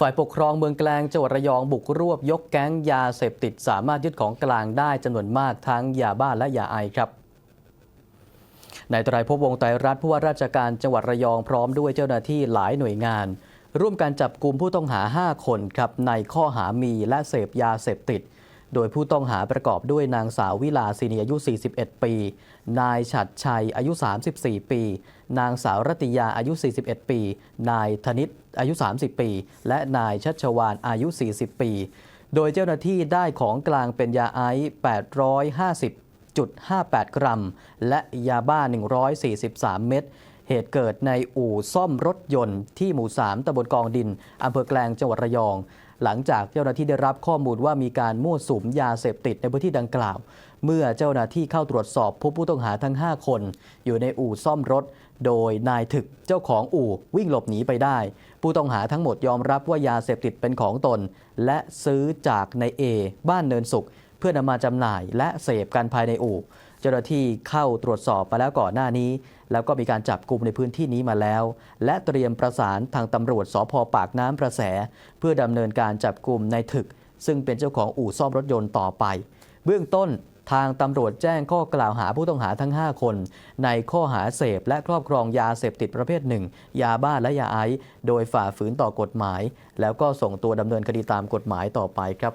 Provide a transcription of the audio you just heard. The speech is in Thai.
ฝ่ายปกครองเมืองแกลงจังหวัดระยองบุกรวบยกแก๊งยาเสพติดสามารถยึดของกลางได้จำนวนมากทั้งยาบ้าและยาไอครับนายตรภพบวงไตรรัฐผู้ว่าราชการจังหวัดระยองพร้อมด้วยเจ้าหน้าที่หลายหน่วยงาน ร่วมกันจับกลุ่มผู้ต้องหา 5 คนครับในข้อหามีและเสพยาเสพติด โดยผู้ต้องหาประกอบด้วยนางสาววิลาสินีอายุ 41 ปี นายฉัดชัยอายุ 34 ปี นางสาวรัตยาอายุ 41 ปี นายธนิตอายุ 30 ปี และนายชัชวานอายุ 40 ปี โดยเจ้าหน้าที่ได้ของกลางเป็นยาไอซ์850.58 กรัม และยาบ้า 143 เม็ด เหตุเกิดในอู่ซ่อมรถยนต์ที่หมู่ 3ตำบลกองดินอำเภอแกลงจังหวัดระยอง หลังจากเจ้าหน้าที่ได้รับข้อมูลว่ามีการมั่วสุมยาเสพติดในพื้นที่ดังกล่าว เมื่อเจ้าหน้าที่เข้าตรวจสอบพบผู้ต้องหาทั้ง 5 คน อยู่ในอู่ซ่อมรถ โดยนายถึกเจ้าของอู่วิ่งหลบหนีไปได้ ผู้ต้องหาทั้งหมดยอมรับว่ายาเสพติดเป็นของตน และซื้อจากนายเอบ้านเนินสุข เพื่อนำมาจำหน่ายและเสพกันภายในอู่ เจ้าหน้าที่เข้าตรวจสอบมาแล้วก่อนหน้านี้ แล้วก็มีการจับกลุ่มในพื้นที่นี้มาแล้ว และเตรียมประสานทางตำรวจสพปากน้ำประแส เพื่อดำเนินการจับกลุ่มในถึก ซึ่งเป็นเจ้าของอู่ซ่อมรถยนต์ต่อไป เบื้องต้นทางตำรวจแจ้งข้อกล่าวหาผู้ต้องหาทั้ง 5 คน ในข้อหาเสพและครอบครองยาเสพติดประเภทหนึ่ง ยาบ้าและยาไอซ์โดยฝ่าฝืนต่อกฎหมาย แล้วก็ส่งตัวดำเนินคดีตามกฎหมายต่อไปครับ